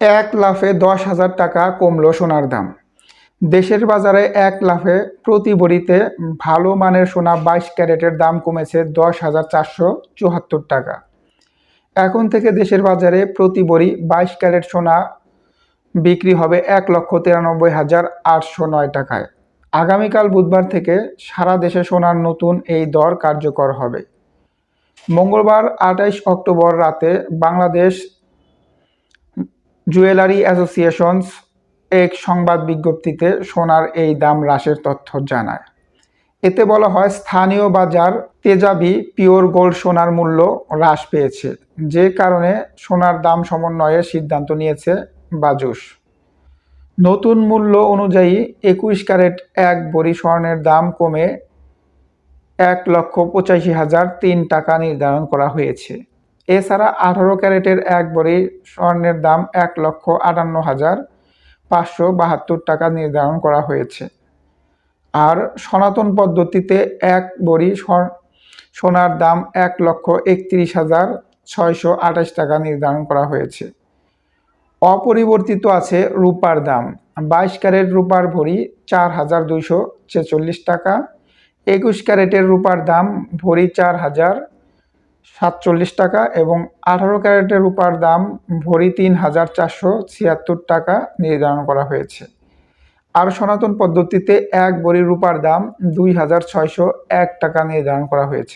এক লাফে দশ হাজার টাকা কমলো সোনার দাম। দেশের বাজারে এক লাফে প্রতি বড়িতে ভালো মানের সোনা বাইশ ক্যারেটের দাম কমেছে দশ হাজার চারশো চুয়াত্তর টাকা। এখন থেকে দেশের বাজারে প্রতি বড়ি বাইশ ক্যারেট সোনা বিক্রি হবে এক লক্ষ তিরানব্বই হাজার আটশো নয় টাকায়। আগামীকাল বুধবার থেকে সারা দেশে সোনার নতুন এই দর কার্যকর হবে। মঙ্গলবার আঠাইশ অক্টোবর রাতে বাংলাদেশ জুয়েলারি অ্যাসোসিয়েশনস এক সংবাদ বিজ্ঞপ্তিতে সোনার এই দাম হ্রাসের তথ্য জানায়। এতে বলা হয়, স্থানীয় বাজার তেজাবি পিওর গোল্ড সোনার মূল্য হ্রাস পেয়েছে, যে কারণে সোনার দাম সমন্বয়ের সিদ্ধান্ত নিয়েছে বাজুস। নতুন মূল্য অনুযায়ী একুশ ক্যারেট এক বড়ি স্বর্ণের দাম কমে এক লক্ষ পঁচাশি হাজার তিন টাকা নির্ধারণ করা হয়েছে। এছাড়া আঠারো ক্যারেটের এক বড়ি স্বর্ণের দাম এক লক্ষ আটান্ন হাজার পাঁচশো বাহাত্তর টাকা নির্ধারণ করা হয়েছে। আর সনাতন পদ্ধতিতে এক বড়ি সোনার দাম এক লক্ষ একত্রিশ হাজার ছয়শো আঠাশ টাকা নির্ধারণ করা হয়েছে। অপরিবর্তিত আছে রূপার দাম। বাইশ ক্যারেট রূপার ভরি চার হাজার দুইশো ছেচল্লিশ টাকা, একুশ ক্যারেটের রূপার দাম ভরি চার হাজার সাতচল্লিশ টাকা এবং আঠারো ক্যারেটের রূপার দাম ভরি তিন হাজার চারশো ছিয়াত্তর টাকা নির্ধারণ করা হয়েছে। আর সনাতন পদ্ধতিতে এক বড়ি রূপার দাম দুই হাজার ছয়শো এক টাকা নির্ধারণ করা হয়েছে।